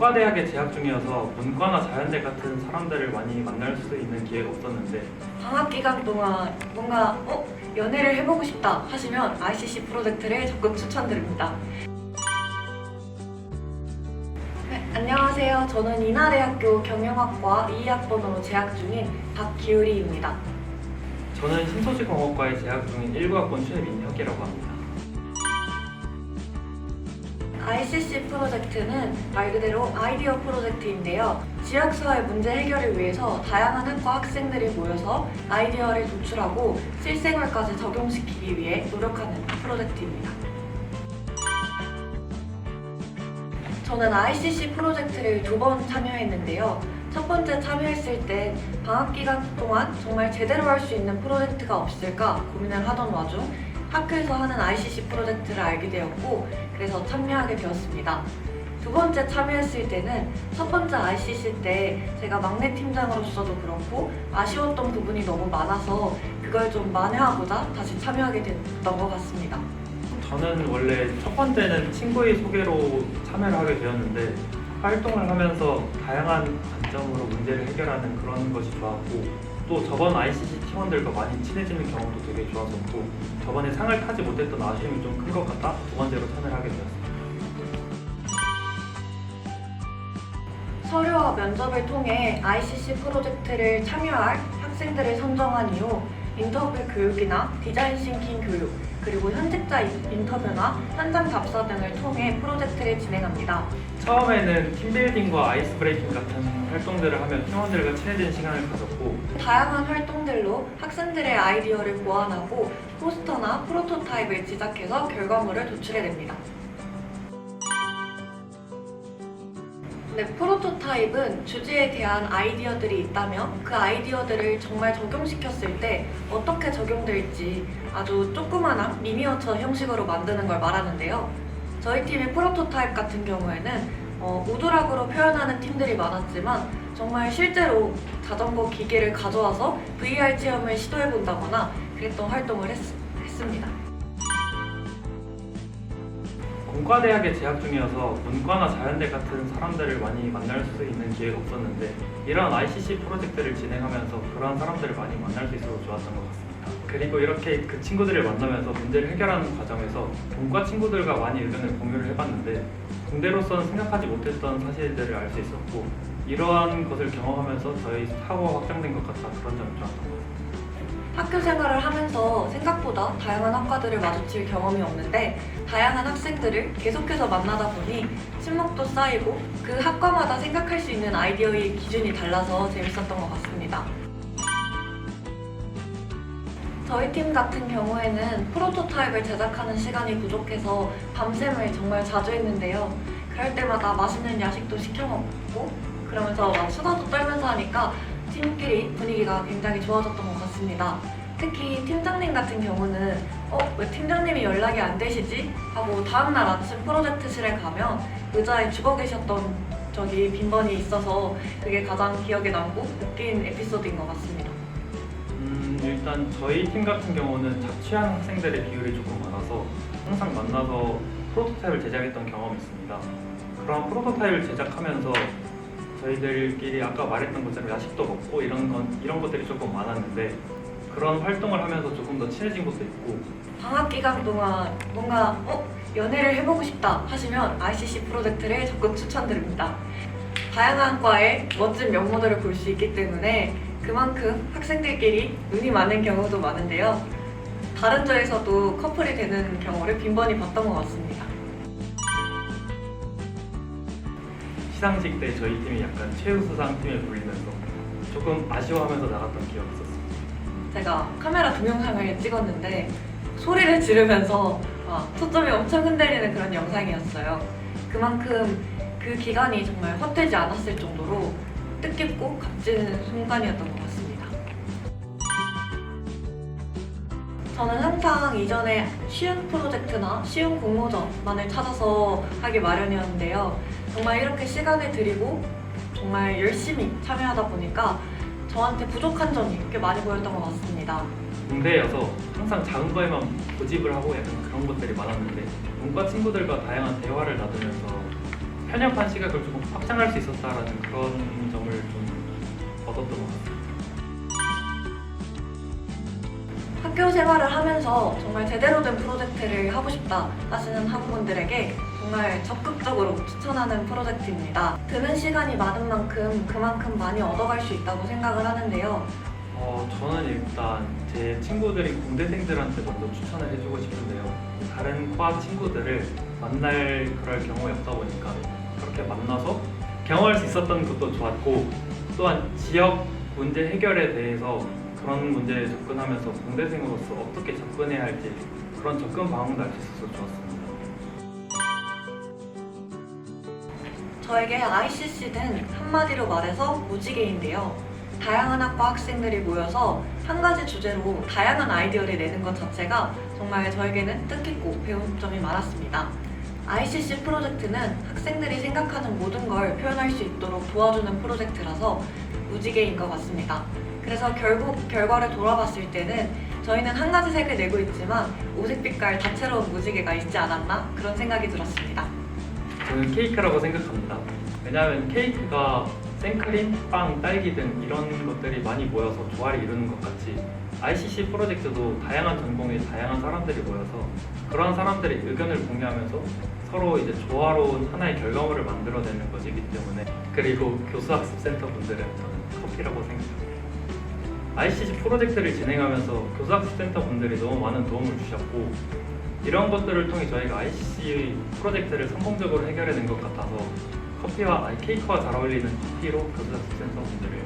문과대학에 재학 중이어서 문과나 자연대 같은 사람들을 많이 만날 수 있는 기회가 없었는데 방학 기간 동안 뭔가 어 연애를 해보고 싶다 하시면 ICC 프로젝트를 적극 추천드립니다. 네, 안녕하세요. 저는 인하대학교 경영학과 2학번으로 재학 중인 박기우리입니다. 저는 신소시공학과에 재학 중인 19학번 최 민혁이라고 합니다. ICC 프로젝트는 말 그대로 아이디어 프로젝트인데요. 지역사회 문제 해결을 위해서 다양한 학과 학생들이 모여서 아이디어를 도출하고 실생활까지 적용시키기 위해 노력하는 프로젝트입니다. 저는 ICC 프로젝트를 두 번 참여했는데요. 첫 번째 참여했을 때 방학 기간 동안 정말 제대로 할 수 있는 프로젝트가 없을까 고민을 하던 와중 학교에서 하는 ICC 프로젝트를 알게 되었고 그래서 참여하게 되었습니다. 두 번째 참여했을 때는 첫 번째 ICC 때 제가 막내 팀장으로서도 그렇고 아쉬웠던 부분이 너무 많아서 그걸 좀 만회하고자 다시 참여하게 됐던 것 같습니다. 저는 원래 첫 번째는 친구의 소개로 참여를 하게 되었는데 활동을 하면서 다양한 관점으로 문제를 해결하는 그런 것이 좋았고 또 저번 ICC 팀원들과 많이 친해지는 경험도 되게 좋았었고 저번에 상을 타지 못했던 아쉬움이 좀 큰 것 같아 두 번째로 참여를 하게 되었습니다. 서류와 면접을 통해 ICC 프로젝트를 참여할 학생들을 선정한 이후 인터뷰 교육이나 디자인 싱킹 교육, 그리고 현직자 인터뷰나 현장 답사 등을 통해 프로젝트를 진행합니다. 처음에는 팀빌딩과 아이스 브레이킹 같은 활동들을 하며 팀원들과 친해지는 시간을 가졌고 다양한 활동들로 학생들의 아이디어를 보완하고 포스터나 프로토타입을 제작해서 결과물을 도출해냅니다. 네, 프로토타입은 주제에 대한 아이디어들이 있다면 그 아이디어들을 정말 적용시켰을 때 어떻게 적용될지 아주 조그마한 미니어처 형식으로 만드는 걸 말하는데요. 저희 팀의 프로토타입 같은 경우에는 어, 우드락으로 표현하는 팀들이 많았지만 정말 실제로 자전거 기계를 가져와서 VR 체험을 시도해 본다거나 그랬던 활동을 했, 했습니다. 공과대학에 재학 중이어서 문과나 자연대 같은 사람들을 많이 만날 수 있는 기회가 없었는데 이런 ICC 프로젝트를 진행하면서 그런 사람들을 많이 만날 수 있어서 좋았던 것 같습니다. 그리고 이렇게 그 친구들을 만나면서 문제를 해결하는 과정에서 공과 친구들과 많이 의견을 공유를 해봤는데 공대로서는 생각하지 못했던 사실들을 알 수 있었고 이러한 것을 경험하면서 저희 사고가 확장된 것 같아 그런 점이 좋았던 것 같습니다. 학교 생활을 하면서 생각보다 다양한 학과들을 마주칠 경험이 없는데 다양한 학생들을 계속해서 만나다 보니 친목도 쌓이고 그 학과마다 생각할 수 있는 아이디어의 기준이 달라서 재밌었던 것 같습니다. 저희 팀 같은 경우에는 프로토타입을 제작하는 시간이 부족해서 밤샘을 정말 자주 했는데요. 그럴 때마다 맛있는 야식도 시켜 먹고 그러면서 막 수다도 떨면서 하니까 팀끼리 분위기가 굉장히 좋아졌던 것 같습니다. 특히 팀장님 같은 경우는 어, 왜 팀장님이 연락이 안 되시지? 하고 다음날 아침 프로젝트실에 가면 의자에 죽어 계셨던 적이 빈번히 있어서 그게 가장 기억에 남고 웃긴 에피소드인 것 같습니다. 음, 일단 저희 팀 같은 경우는 자취하는 학생들의 비율이 조금 많아서 항상 만나서 프로토타입을 제작했던 경험이 있습니다. 그런 프로토타입을 제작하면서 저희들끼리 아까 말했던 것처럼 야식도 먹고 이런 건 이런 것들이 조금 많았는데 그런 활동을 하면서 조금 더 친해진 것도 있고 방학 기간 동안 뭔가 어 연애를 해보고 싶다 하시면 ICC 프로젝트를 적극 추천드립니다. 다양한 과의 멋진 면모들을 볼 수 있기 때문에 그만큼 학생들끼리 눈이 많은 경우도 많은데요. 다른 조에서도 커플이 되는 경우를 빈번히 봤던 것 같습니다. 시상식 때 저희 팀이 약간 최우수상 팀에 불리면서 조금 아쉬워하면서 나갔던 기억이 있었습니다. 제가 카메라 동영상을 찍었는데 소리를 지르면서 막 초점이 엄청 흔들리는 그런 영상이었어요. 그만큼 그 기간이 정말 헛되지 않았을 정도로 뜻깊고 값진 순간이었던 것 같습니다. 저는 항상 이전에 쉬운 프로젝트나 쉬운 공모전만을 찾아서 하기 마련이었는데요. 정말 이렇게 시간을 들이고 정말 열심히 참여하다 보니까 저한테 부족한 점이 꽤 많이 보였던 것 같습니다. 공대여서 항상 작은 거에만 고집을 하고 약간 그런 것들이 많았는데 문과 친구들과 다양한 대화를 나누면서 편협한 시각을 조금 확장할 수 있었다라는 그런 점을 좀 얻었던 것 같습니 학교 생활을 하면서 정말 제대로 된 프로젝트를 하고 싶다 하시는 학우분들에게 정말 적극적으로 추천하는 프로젝트입니다. 드는 시간이 많은 만큼 그만큼 많이 얻어갈 수 있다고 생각을 하는데요. 어, 저는 일단 제 친구들인 공대생들한테 먼저 추천을 해주고 싶은데요. 다른 과 친구들을 만날 그럴 경우가 없다 보니까 그렇게 만나서 경험할 수 있었던 것도 좋았고 또한 지역 문제 해결에 대해서 그런 문제에 접근하면서 공대생으로서 어떻게 접근해야 할지 그런 접근 방법도 알수 있어서 좋았습니다. 저에게 ICC는 한마디로 말해서 무지개인데요. 다양한 학과 학생들이 모여서 한 가지 주제로 다양한 아이디어를 내는 것 자체가 정말 저에게는 뜻깊고 배운 점이 많았습니다. ICC 프로젝트는 학생들이 생각하는 모든 걸 표현할 수 있도록 도와주는 프로젝트라서 무지개인 것 같습니다. 그래서 결국 결과를 돌아봤을 때는 저희는 한 가지 색을 내고 있지만 오색 빛깔 다채로운 무지개가 있지 않았나 그런 생각이 들었습니다. 저는 케이크라고 생각합니다. 왜냐하면 케이크가 생크림, 빵, 딸기 등 이런 것들이 많이 모여서 조화를 이루는 것 같이 ICC 프로젝트도 다양한 전공의 다양한 사람들이 모여서 그런 사람들의 의견을 공유하면서 서로 이제 조화로운 하나의 결과물을 만들어내는 것이기 때문에 그리고 교수학습센터 분들은 저는 커피라고 생각합니다. ICC 프로젝트를 진행하면서 교수학습센터 분들이 너무 많은 도움을 주셨고 이런 것들을 통해 저희가 ICC 프로젝트를 성공적으로 해결해낸 것 같아서 커피와 아니 케이크와 잘 어울리는 커피로 교수학습센터 분들을